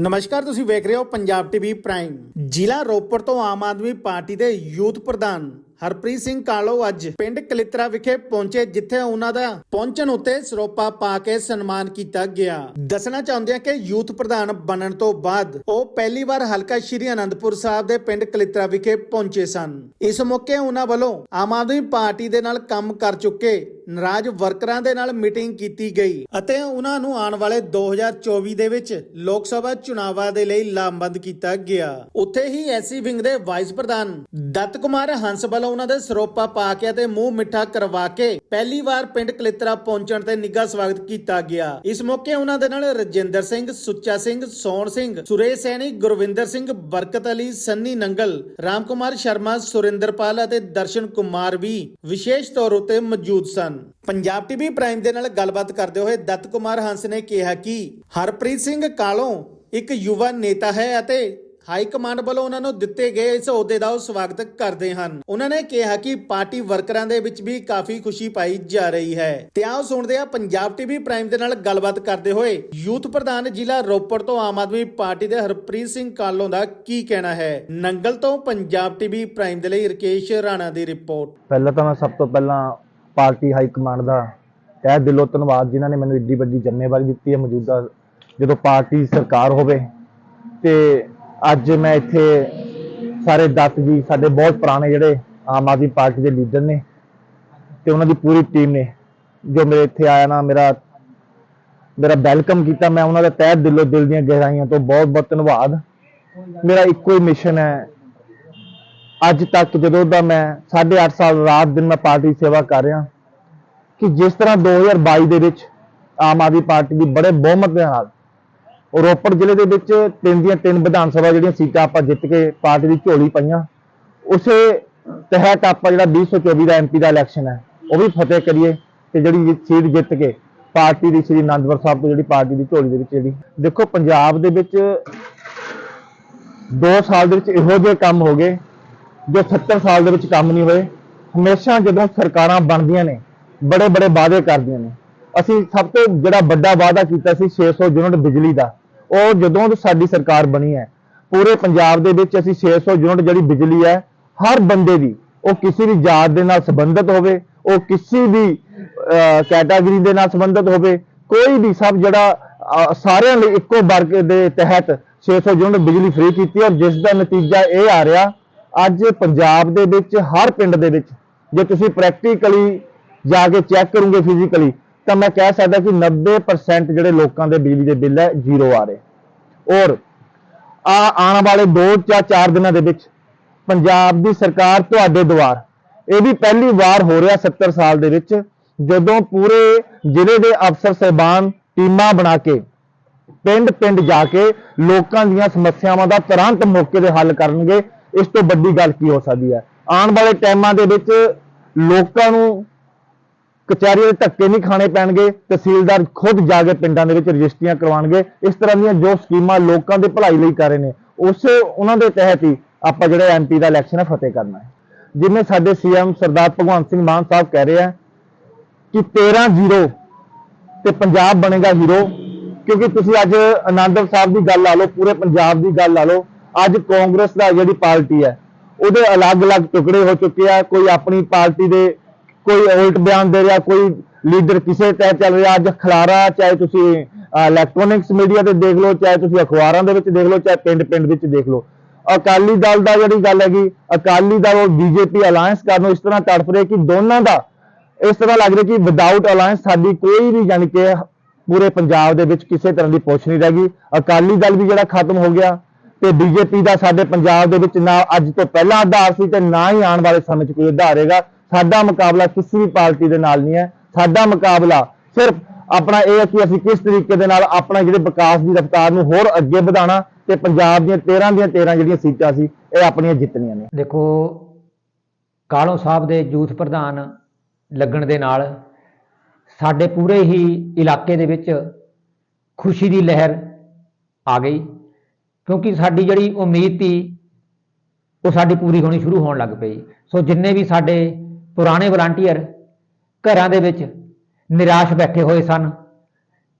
ਨਮਸਕਾਰ, ਤੁਸੀਂ ਵੇਖ ਰਹੇ ਹੋ ਪੰਜਾਬ ਟੀਵੀ ਪ੍ਰਾਈਮ। ਜ਼ਿਲ੍ਹਾ ਰੋਪੜ ਤੋਂ ਆਮ ਆਦਮੀ ਪਾਰਟੀ ਦੇ ਯੂਥ ਪ੍ਰਧਾਨ ਹਰਪ੍ਰੀਤ ਸਿੰਘ ਕਾਲੋ ਅੱਜ ਪਿੰਡ ਕਲਿੱਤਰਾ ਵਿਖੇ ਪਹੁੰਚੇ, ਜਿੱਥੇ ਉਹਨਾਂ ਦਾ ਪਹੁੰਚਣ ਉੱਤੇ ਸਰੋਪਾ ਪਾ ਕੇ ਸਨਮਾਨ ਕੀਤਾ ਗਿਆ। ਦੱਸਣਾ ਚਾਹੁੰਦੇ ਹਾਂ ਕਿ ਯੂਥ ਪ੍ਰਧਾਨ ਬਣਨ ਤੋਂ ਬਾਅਦ ਉਹ ਪਹਿਲੀ ਵਾਰ ਹਲਕਾ ਸ਼੍ਰੀ ਅਨੰਦਪੁਰ ਸਾਹਿਬ ਦੇ ਪਿੰਡ ਕਲਿੱਤਰਾ ਵਿਖੇ ਪਹੁੰਚੇ ਸਨ। ਇਸ ਮੌਕੇ ਉਹਨਾਂ ਵੱਲੋਂ ਆਮ ਆਦਮੀ ਪਾਰਟੀ ਦੇ ਨਾਲ ਕੰਮ ਕਰ ਚੁੱਕੇ ਨਾਰਾਜ਼ ਵਰਕਰਾਂ ਦੇ ਨਾਲ ਮੀਟਿੰਗ ਕੀਤੀ ਗਈ ਅਤੇ ਉਹਨਾਂ ਨੂੰ ਆਉਣ ਵਾਲੇ 2024 ਦੇ ਵਿੱਚ ਲੋਕ ਸਭਾ ਚੁਣਾਵਾਂ ਦੇ ਲਈ ਲਾਮਬੰਦ ਕੀਤਾ ਗਿਆ। ਉੱਥੇ ਹੀ ਐਸਸੀ ਵਿੰਗ ਦੇ ਵਾਈਸ ਪ੍ਰਧਾਨ ਦੱਤ ਕੁਮਾਰ ਹੰਸ ਵੱਲੋਂ ਉਹਨਾਂ ਦੇ ਸਰੋਪਾ ਪਾ ਕੇ ਅਤੇ ਮੂੰਹ ਮਿੱਠਾ ਕਰਵਾ ਕੇ ਪਹਿਲੀ ਵਾਰ ਪਿੰਡ ਕਲਿੱਤਰਾ ਪਹੁੰਚਣ ਤੇ ਨਿੱਘਾ ਸਵਾਗਤ ਕੀਤਾ ਗਿਆ। ਇਸ ਮੌਕੇ ਉਹਨਾਂ ਦੇ ਨਾਲ ਰਜਿੰਦਰ ਸਿੰਘ, ਸੁੱਚਾ ਸਿੰਘ, ਸੋਹਣ ਸਿੰਘ, ਸੁਰੇਸ਼ ਸੈਣੀ, ਗੁਰਵਿੰਦਰ ਸਿੰਘ, ਬਰਕਤ ਅਲੀ, ਸੰਨੀ ਨੰਗਲ ਰਾਮ ਕੁਮਾਰ ਸ਼ਰਮਾ, ਸੁਰਿੰਦਰਪਾਲ ਅਤੇ ਦਰਸ਼ਨ ਕੁਮਾਰ ਵੀ ਵਿਸ਼ੇਸ਼ ਤੌਰ ਉਤੇ ਮੌਜੂਦ ਸਨ। ਪੰਜਾਬ ਟੀਵੀ ਪ੍ਰਾਈਮ ਦੇ ਨਾਲ ਗੱਲਬਾਤ ਕਰਦੇ ਹੋਏ ਦੱਤ ਕੁਮਾਰ ਹੰਸ ਨੇ ਕਿਹਾ ਕਿ ਹਰਪ੍ਰੀਤ ਸਿੰਘ ਕਾਲੋਂ ਇੱਕ ਯੁਵਾ ਨੇਤਾ ਹੈ ਅਤੇ ਹਾਈ ਕਮਾਂਡ ਵੱਲੋਂ ਉਹਨਾਂ ਨੂੰ ਦਿੱਤੇ ਗਏ ਇਸ ਅਹੁਦੇ ਦਾ ਉਹ ਸਵਾਗਤ ਕਰਦੇ ਹਨ। ਉਹਨਾਂ ਨੇ ਕਿਹਾ ਕਿ ਪਾਰਟੀ ਵਰਕਰਾਂ ਦੇ ਵਿੱਚ ਵੀ ਕਾਫੀ ਖੁਸ਼ੀ ਪਾਈ ਜਾ ਰਹੀ ਹੈ। ਤੇ ਆਓ ਸੁਣਦੇ ਆ ਪੰਜਾਬ ਟੀਵੀ ਪ੍ਰਾਈਮ ਦੇ ਨਾਲ ਗੱਲਬਾਤ ਕਰਦੇ ਹੋਏ ਯੂਥ ਪ੍ਰਧਾਨ ਜ਼ਿਲ੍ਹਾ ਰੋਪੜ ਤੋਂ ਆਮ ਆਦਮੀ ਪਾਰਟੀ ਦੇ ਹਰਪ੍ਰੀਤ ਸਿੰਘ ਕਾਲੋਂ ਦਾ ਕੀ ਕਹਿਣਾ ਹੈ? ਨੰਗਲ ਤੋਂ ਪੰਜਾਬ ਟੀਵੀ ਪ੍ਰਾਈਮ ਦੇ ਲਈ ਰਕੇਸ਼ ਰਾਣਾ ਦੀ ਰਿਪੋਰਟ। ਪਹਿਲਾਂ ਤਾਂ ਮੈਂ ਸਭ ਤੋਂ ਪਹਿਲਾਂ ਪਾਰਟੀ ਹਾਈ ਕਮਾਂਡ ਦਾ ਤਹਿ ਦਿਲੋਂ ਧੰਨਵਾਦ ਜਿਨ੍ਹਾਂ ਨੇ ਮੈਨੂੰ ਏਡੀ ਵੱਡੀ ਜ਼ਿੰਮੇਵਾਰੀ ਦਿੱਤੀ ਹੈ ਮੌਜੂਦਾ ਜਦੋਂ ਪਾਰਟੀ ਸਰਕਾਰ ਹੋਵੇ। ਤੇ ਅੱਜ ਮੈਂ ਇੱਥੇ ਸਾਰੇ ਦੱਤ ਜੀ, ਸਾਡੇ ਬਹੁਤ ਪੁਰਾਣੇ ਜਿਹੜੇ ਆਮ ਆਦਮੀ ਪਾਰਟੀ ਦੇ ਲੀਡਰ ਨੇ ਤੇ ਉਹਨਾਂ ਦੀ ਪੂਰੀ ਟੀਮ ਨੇ ਜੋ ਮੇਰੇ ਇੱਥੇ ਆਇਆ ਨਾ, ਮੇਰਾ ਮੇਰਾ ਵੈਲਕਮ ਕੀਤਾ। ਮੈਂ ਉਹਨਾਂ ਦਾ ਤਹਿ ਦਿਲੋਂ ਦਿਲ ਦੀਆਂ ਗਹਿਰਾਈਆਂ ਤੋਂ ਬਹੁਤ ਬਹੁਤ ਧੰਨਵਾਦ। ਮੇਰਾ ਇੱਕੋ ਹੀ ਮਿਸ਼ਨ ਹੈ ਅੱਜ ਤੱਕ ਜਦੋਂ ਦਾ ਮੈਂ 8.5 ਸਾਲ ਰਾਤ ਦਿਨ ਮੈਂ ਪਾਰਟੀ ਦੀ ਸੇਵਾ ਕਰ ਰਿਹਾ, ਕਿ ਜਿਸ ਤਰ੍ਹਾਂ 2022 ਦੇ ਵਿੱਚ ਆਮ ਆਦਮੀ ਪਾਰਟੀ ਦੀ ਬੜੇ ਬਹੁਮਤ ਦੇ ਨਾਲ ਰੋਪੜ ਜ਼ਿਲ੍ਹੇ ਦੇ ਵਿੱਚ ਤਿੰਨ ਦੀਆਂ ਤਿੰਨ ਵਿਧਾਨ ਸਭਾ ਜਿਹੜੀਆਂ ਸੀਟਾਂ ਆਪਾਂ ਜਿੱਤ ਕੇ ਪਾਰਟੀ ਦੀ ਝੋਲੀ ਪਈਆਂ, ਉਸੇ ਤਹਿਤ ਆਪਾਂ ਜਿਹੜਾ 2024 ਦਾ ਐਮਪੀ ਦਾ ਇਲੈਕਸ਼ਨ ਹੈ, ਉਹ ਵੀ ਫਤਿਹ ਕਰੀਏ ਤੇ ਜਿਹੜੀ ਸੀਟ ਜਿੱਤ ਕੇ ਪਾਰਟੀ ਦੀ ਸ੍ਰੀ ਅਨੰਦਪੁਰ ਸਾਹਿਬ ਤੋਂ ਜਿਹੜੀ ਪਾਰਟੀ ਦੀ ਝੋਲੀ ਦੇ ਵਿੱਚ ਜਿਹੜੀ, ਦੇਖੋ ਪੰਜਾਬ ਦੇ ਵਿੱਚ 2 ਸਾਲ ਦੇ ਵਿੱਚ ਇਹੋ ਜਿਹੇ ਕੰਮ ਹੋ ਗਏ ਜੋ 70 ਸਾਲ ਦੇ ਵਿੱਚ ਕੰਮ ਨਹੀਂ ਹੋਏ, ਹਮੇਸ਼ਾ ਜਦੋਂ ਸਰਕਾਰਾਂ ਬਣਦੀਆਂ ਨੇ ਬੜੇ ਬੜੇ ਵਾਅਦੇ ਕਰਦੀਆਂ ਨੇ। ਅਸੀਂ ਸਭ ਤੋਂ ਜਿਹੜਾ ਵੱਡਾ ਵਾਅਦਾ ਕੀਤਾ ਸੀ 600 ਯੂਨਿਟ ਬਿਜਲੀ ਦਾ, ਉਹ ਜਦੋਂ ਸਾਡੀ ਸਰਕਾਰ ਬਣੀ ਹੈ, ਪੂਰੇ ਪੰਜਾਬ ਦੇ ਵਿੱਚ ਅਸੀਂ 600 ਯੂਨਿਟ ਜਿਹੜੀ ਬਿਜਲੀ ਹੈ, ਹਰ ਬੰਦੇ ਦੀ, ਉਹ ਕਿਸੇ ਵੀ ਜਾਤ ਦੇ ਨਾਲ ਸੰਬੰਧਿਤ ਹੋਵੇ, ਉਹ ਕਿਸੇ ਵੀ ਕੈਟਾਗਰੀ ਦੇ ਨਾਲ ਸੰਬੰਧਿਤ ਹੋਵੇ, ਕੋਈ ਵੀ ਸਭ ਜਿਹੜਾ ਸਾਰਿਆਂ ਲਈ ਇੱਕੋ ਵਰਗ ਦੇ ਤਹਿਤ 600 ਯੂਨਿਟ ਬਿਜਲੀ ਫ੍ਰੀ ਕੀਤੀ ਔਰ ਜਿਸ ਦਾ ਨਤੀਜਾ ਇਹ ਆ ਰਿਹਾ ਅੱਜ ਪੰਜਾਬ ਦੇ ਵਿੱਚ, ਹਰ ਪਿੰਡ ਦੇ ਵਿੱਚ, ਜੇ ਤੁਸੀਂ ਪ੍ਰੈਕਟੀਕਲੀ ਜਾ ਕੇ ਚੈੱਕ ਕਰੋਗੇ ਫਿਜ਼ੀਕਲੀ ਤਾਂ ਮੈਂ ਕਹਿ ਸਕਦਾ ਕਿ 90% ਜਿਹੜੇ ਲੋਕਾਂ ਦੇ ਬਿਜਲੀ ਦੇ ਬਿੱਲ ਹੈ ਜ਼ੀਰੋ ਆ ਰਹੇ। ਔਰ ਆ ਆਉਣ ਵਾਲੇ 2 ਜਾਂ 4 ਦਿਨਾਂ ਦੇ ਵਿੱਚ ਪੰਜਾਬ ਦੀ ਸਰਕਾਰ ਤੁਹਾਡੇ ਦੁਆਰ। ਇਹ ਵੀ ਪਹਿਲੀ ਵਾਰ ਹੋ ਰਿਹਾ 70 ਸਾਲ ਦੇ ਵਿੱਚ, ਜਦੋਂ ਪੂਰੇ ਜ਼ਿਲ੍ਹੇ ਦੇ ਅਫਸਰ ਸਹਿਬਾਨ ਟੀਮਾਂ ਬਣਾ ਕੇ ਪਿੰਡ ਪਿੰਡ ਜਾ ਕੇ ਲੋਕਾਂ ਦੀਆਂ ਸਮੱਸਿਆਵਾਂ ਦਾ ਤੁਰੰਤ ਮੌਕੇ ਤੇ ਹੱਲ ਕਰਨਗੇ। ਇਸ ਤੋਂ ਵੱਡੀ ਗੱਲ ਕੀ ਹੋ ਸਕਦੀ ਹੈ? ਆਉਣ ਵਾਲੇ ਟਾਈਮਾਂ ਦੇ ਵਿੱਚ ਲੋਕਾਂ ਨੂੰ ਕਚਹਿਰੀ ਦੇ ਧੱਕੇ ਨਹੀਂ ਖਾਣੇ ਪੈਣਗੇ, ਤਹਿਸੀਲਦਾਰ ਖੁਦ ਜਾ ਕੇ ਪਿੰਡਾਂ ਦੇ ਵਿੱਚ ਰਜਿਸਟਰੀਆਂ ਕਰਵਾਉਣਗੇ। ਇਸ ਤਰ੍ਹਾਂ ਦੀਆਂ ਜੋ ਸਕੀਮਾਂ ਲੋਕਾਂ ਦੇ ਭਲਾਈ ਲਈ ਕਰ ਰਹੇ ਨੇ, ਉਸੇ ਉਹਨਾਂ ਦੇ ਤਹਿਤ ਹੀ ਆਪਾਂ ਜਿਹੜਾ ਐਮਪੀ ਦਾ ਇਲੈਕਸ਼ਨ ਹੈ ਫਤਿਹ ਕਰਨਾ ਹੈ। ਜਿਵੇਂ ਸਾਡੇ ਸੀਐਮ ਸਰਦਾਰ ਭਗਵੰਤ ਸਿੰਘ ਮਾਨ ਸਾਹਿਬ ਕਹਿ ਰਹੇ ਆ ਕਿ 13-0 ਤੇ ਪੰਜਾਬ ਬਣੇਗਾ ਹੀਰੋ, ਕਿਉਂਕਿ ਤੁਸੀਂ ਅੱਜ ਆਨੰਦਪੁਰ ਸਾਹਿਬ ਦੀ ਗੱਲ ਲਾ ਲਓ, ਪੂਰੇ ਪੰਜਾਬ ਦੀ ਗੱਲ ਲਾ ਲਓ ਅੱਜ ਕਾਂਗਰਸ ਦਾ ਜਿਹੜੀ ਪਾਰਟੀ ਹੈ, ਉਹਦੇ ਅਲੱਗ-ਅਲੱਗ ਟੁਕੜੇ ਹੋ ਚੁੱਕੇ ਆ। ਕੋਈ ਆਪਣੀ ਪਾਰਟੀ ਦੇ ਕੋਈ ਉਲਟ ਬਿਆਨ ਦੇ ਰਿਹਾ, ਕੋਈ ਲੀਡਰ ਕਿਸੇ ਤਹਿ ਚੱਲ ਰਿਹਾ। ਅੱਜ ਖਲਾਰਾ ਚਾਹੇ ਤੁਸੀਂ ਇਲੈਕਟ੍ਰੋਨਿਕਸ ਮੀਡੀਆ ਤੇ ਦੇਖ ਲਓ, ਚਾਹੇ ਤੁਸੀਂ ਅਖਬਾਰਾਂ ਦੇ ਵਿੱਚ ਦੇਖ ਲਓ, ਚਾਹੇ ਪਿੰਡ-ਪਿੰਡ ਵਿੱਚ ਦੇਖ ਲਓ। ਅਕਾਲੀ ਦਲ ਦਾ ਜਿਹੜੀ ਗੱਲ ਹੈਗੀ, ਅਕਾਲੀ ਦਲ ਔਰ ਬੀਜੇਪੀ ਅਲਾਈਅੰਸ ਕਰਨ ਨੂੰ ਇਸ ਤਰ੍ਹਾਂ ਤੜਫ ਰਿਹਾ ਕਿ ਦੋਨਾਂ ਦਾ, ਇਸ ਤਰ੍ਹਾਂ ਲੱਗ ਰਿਹਾ ਕਿ ਵਿਦਆਊਟ ਅਲਾਈਅੰਸ ਸਾਡੀ ਕੋਈ ਵੀ ਯਾਨੀ ਕਿ ਪੂਰੇ ਪੰਜਾਬ ਦੇ ਵਿੱਚ ਕਿਸੇ ਤਰ੍ਹਾਂ ਦੀ ਪੁੱਛ ਨਹੀਂ ਰਹਿ ਗਈ। ਅਕਾਲੀ ਦਲ ਵੀ ਜਿਹੜਾ ਖਤਮ ਹੋ ਗਿਆ। ਤੇ ਬੀਜੇਪੀ ਦਾ ਸਾਡੇ ਪੰਜਾਬ ਦੇ ਵਿੱਚ ਨਾ ਅੱਜ ਤੋਂ ਪਹਿਲਾਂ ਆਧਾਰ ਸੀ ਤੇ ਨਾ ਹੀ ਆਉਣ ਵਾਲੇ ਸਮੇਂ 'ਚ ਕੋਈ ਆਧਾਰ ਹੈਗਾ। ਸਾਡਾ ਮੁਕਾਬਲਾ ਕਿਸੇ ਵੀ ਪਾਰਟੀ ਦੇ ਨਾਲ ਨਹੀਂ ਹੈ। ਸਾਡਾ ਮੁਕਾਬਲਾ ਸਿਰਫ ਆਪਣਾ ਇਹ ਹੈ ਕਿ ਅਸੀਂ ਕਿਸ ਤਰੀਕੇ ਦੇ ਨਾਲ ਆਪਣਾ ਜਿਹੜੇ ਵਿਕਾਸ ਦੀ ਰਫ਼ਤਾਰ ਨੂੰ ਹੋਰ ਅੱਗੇ ਵਧਾਉਣਾ ਤੇ ਪੰਜਾਬ ਦੀਆਂ 13 ਦੀਆਂ 13 ਜਿਹੜੀਆਂ ਸੀਟਾਂ ਸੀ, ਇਹ ਆਪਣੀਆਂ ਜਿੱਤਣੀਆਂ ਨੇ। ਦੇਖੋ ਕਾਲੋ ਸਾਹਿਬ ਦੇ ਯੂਥ ਪ੍ਰਧਾਨ ਲੱਗਣ ਦੇ ਨਾਲ ਸਾਡੇ ਪੂਰੇ ਹੀ ਇਲਾਕੇ ਦੇ ਵਿੱਚ ਖੁਸ਼ੀ ਦੀ ਲਹਿਰ ਆ ਗਈ। ਕਿਉਂਕਿ ਸਾਡੀ ਜਿਹੜੀ ਉਮੀਦ ਸੀ, ਉਹ ਸਾਡੀ ਪੂਰੀ ਹੋਣੀ ਸ਼ੁਰੂ ਹੋਣ ਲੱਗ ਪਈ। ਸੋ ਜਿੰਨੇ ਵੀ ਸਾਡੇ ਪੁਰਾਣੇ ਵਲੰਟੀਅਰ ਘਰਾਂ ਦੇ ਵਿੱਚ ਨਿਰਾਸ਼ ਬੈਠੇ ਹੋਏ ਸਨ,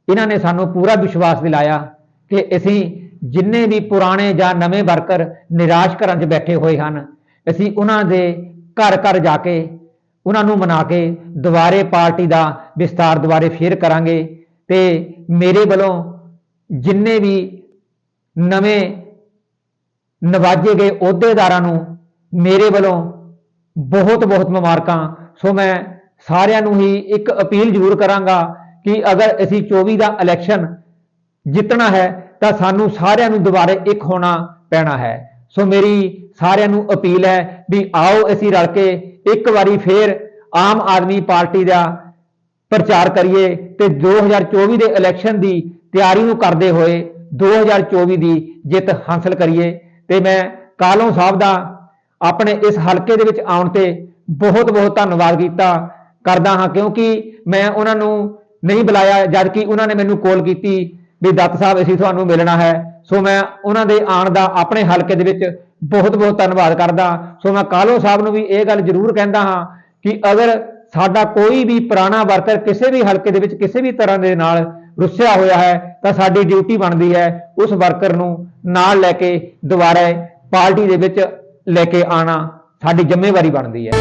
ਇਹਨਾਂ ਨੇ ਸਾਨੂੰ ਪੂਰਾ ਵਿਸ਼ਵਾਸ ਦਿਲਾਇਆ ਕਿ ਅਸੀਂ ਜਿੰਨੇ ਵੀ ਪੁਰਾਣੇ ਜਾਂ ਨਵੇਂ ਵਰਕਰ ਨਿਰਾਸ਼ ਘਰਾਂ 'ਚ ਬੈਠੇ ਹੋਏ ਹਨ, ਅਸੀਂ ਉਹਨਾਂ ਦੇ ਘਰ ਘਰ ਜਾ ਕੇ, ਉਹਨਾਂ ਨੂੰ ਮਨਾ ਕੇ ਦੁਬਾਰੇ ਪਾਰਟੀ ਦਾ ਵਿਸਤਾਰ ਦੁਬਾਰੇ ਫੇਰ ਕਰਾਂਗੇ ਤੇ ਮੇਰੇ ਵੱਲੋਂ ਜਿੰਨੇ ਵੀ ਨਵੇਂ ਨਵਾਜੇ ਗਏ ਅਹੁਦੇਦਾਰਾਂ ਨੂੰ ਮੇਰੇ ਵੱਲੋਂ ਬਹੁਤ ਬਹੁਤ ਮੁਬਾਰਕਾਂ। ਸੋ ਮੈਂ ਸਾਰਿਆਂ ਨੂੰ ਹੀ ਇੱਕ ਅਪੀਲ ਜ਼ਰੂਰ ਕਰਾਂਗਾ ਕਿ ਅਗਰ ਅਸੀਂ 24 ਦਾ ਇਲੈਕਸ਼ਨ ਜਿੱਤਣਾ ਹੈ, ਤਾਂ ਸਾਨੂੰ ਸਾਰਿਆਂ ਨੂੰ ਦੁਬਾਰੇ ਇੱਕ ਹੋਣਾ ਪੈਣਾ ਹੈ। ਸੋ ਮੇਰੀ ਸਾਰਿਆਂ ਨੂੰ ਅਪੀਲ ਹੈ ਵੀ ਆਓ ਅਸੀਂ ਰਲ ਕੇ ਇੱਕ ਵਾਰੀ ਫੇਰ ਆਮ ਆਦਮੀ ਪਾਰਟੀ ਦਾ ਪ੍ਰਚਾਰ ਕਰੀਏ ਤੇ 2024 ਦੇ ਇਲੈਕਸ਼ਨ ਦੀ ਤਿਆਰੀ ਨੂੰ ਕਰਦੇ ਹੋਏ 2024 ਦੀ ਜਿੱਤ ਹਾਸਲ ਕਰੀਏ। ਤੇ ਮੈਂ ਕਾਲੋਂ ਸਾਹਿਬ ਦਾ ਆਪਣੇ ਇਸ ਹਲਕੇ ਦੇ ਵਿੱਚ ਆਉਣ ਤੇ ਬਹੁਤ ਬਹੁਤ ਧੰਨਵਾਦ ਕੀਤਾ, ਕਰਦਾ ਹਾਂ, ਕਿਉਂਕਿ ਮੈਂ ਉਹਨਾਂ ਨੂੰ ਨਹੀਂ ਬੁਲਾਇਆ ਜਦ ਕਿ ਉਹਨਾਂ ਨੇ ਮੈਨੂੰ ਕਾਲ ਕੀਤੀ ਵੀ ਦੱਤ ਸਾਹਿਬ, ਅਸੀਂ ਤੁਹਾਨੂੰ ਮਿਲਣਾ ਹੈ। ਸੋ ਮੈਂ ਉਹਨਾਂ ਦੇ ਆਉਣ ਦਾ ਆਪਣੇ ਹਲਕੇ ਦੇ ਵਿੱਚ ਬਹੁਤ ਬਹੁਤ ਧੰਨਵਾਦ ਕਰਦਾ। ਸੋ ਮੈਂ ਕਾਲੋ ਸਾਹਿਬ ਨੂੰ ਵੀ ਇਹ ਗੱਲ ਜ਼ਰੂਰ ਕਹਿੰਦਾ ਹਾਂ ਕਿ ਅਗਰ ਸਾਡਾ ਕੋਈ ਵੀ ਪੁਰਾਣਾ ਵਰਕਰ ਕਿਸੇ ਵੀ ਹਲਕੇ ਦੇ ਵਿੱਚ ਕਿਸੇ ਵੀ ਤਰ੍ਹਾਂ ਦੇ ਨਾਲ ਰੁੱਸਿਆ ਹੋਇਆ ਹੈ, ਤਾਂ ਸਾਡੀ ਡਿਊਟੀ ਬਣਦੀ ਹੈ ਉਸ ਵਰਕਰ ਨੂੰ ਨਾਲ ਲੈ ਕੇ ਦੁਬਾਰਾ ਪਾਰਟੀ ਦੇ ਵਿੱਚ ਲੈ ਕੇ ਆਣਾ ਸਾਡੀ ਜ਼ਿੰਮੇਵਾਰੀ ਬਣਦੀ ਹੈ।